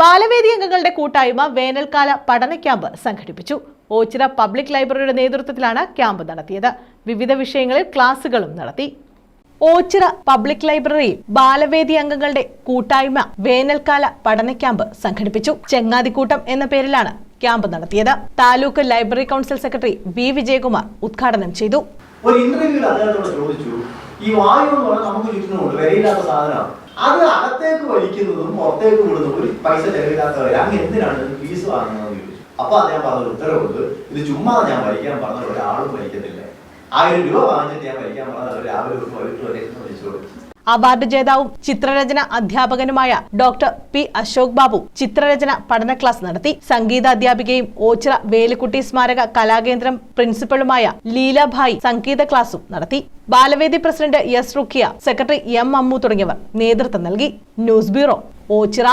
ബാലവേദി അംഗങ്ങളുടെ കൂട്ടായ്മ വേനൽക്കാല പഠന ക്യാമ്പ് സംഘടിപ്പിച്ചു. ഓച്ചിറ പബ്ലിക് ലൈബ്രറിയുടെ നേതൃത്വത്തിലാണ് ക്യാമ്പ് നടത്തിയത്. വിവിധ വിഷയങ്ങളിൽ ക്ലാസുകളും നടത്തി. ഓച്ചിറ പബ്ലിക് ലൈബ്രറിയിൽ ബാലവേദി അംഗങ്ങളുടെ കൂട്ടായ്മ വേനൽക്കാല പഠന ക്യാമ്പ് സംഘടിപ്പിച്ചു. ചെങ്ങാതിക്കൂട്ടം എന്ന പേരിലാണ് ക്യാമ്പ് നടത്തിയത്. Taluk library council secretary V. Vijayakumar ഉദ്ഘാടനം ചെയ്തു. ഒരു ചോദിച്ചു ഈ വായു എന്ന് പറഞ്ഞാൽ നമുക്ക് ചുറ്റിനുമുണ്ട് വിലയില്ലാത്ത സാധനമാണ്. അത് അകത്തേക്ക് വലിക്കുന്നതും പുറത്തേക്ക് വിടുന്നതും ഒരു പൈസ ചെലവില്ലാത്തവരെ അങ്ങ് എന്തിനാണ് ഫീസ് വാങ്ങുന്നതെന്ന് ചോദിച്ചു. അപ്പൊ ഞാൻ പറഞ്ഞ ഉത്തരവുണ്ട്. ഇത് ചുമ്മാ ഞാൻ വലിക്കാൻ പറഞ്ഞ ഒരാളും വലിക്കത്തില്ല ആയിരം രൂപ വാങ്ങിച്ചിട്ട് ഞാൻ വലിക്കാൻ പറഞ്ഞത് രാവിലെ ഒരു എന്ന് വിളിച്ചു കൊടുത്തു. അവാർഡ് ജേതാവും ചിത്രരചന അധ്യാപകനുമായ ഡോക്ടർ പി അശോക് ബാബു ചിത്രരചന പഠന ക്ലാസ് നടത്തി. സംഗീത അധ്യാപികയും ഓച്ചിറ വേലുക്കുട്ടി സ്മാരക കലാകേന്ദ്രം പ്രിൻസിപ്പളുമായ ലീലാഭായ് സംഗീത ക്ലാസും നടത്തി. Balavedi president S Rukhiya secretary M Ammu തുടങ്ങിയവർ നേതൃത്വം നൽകി. News bureau Ochira.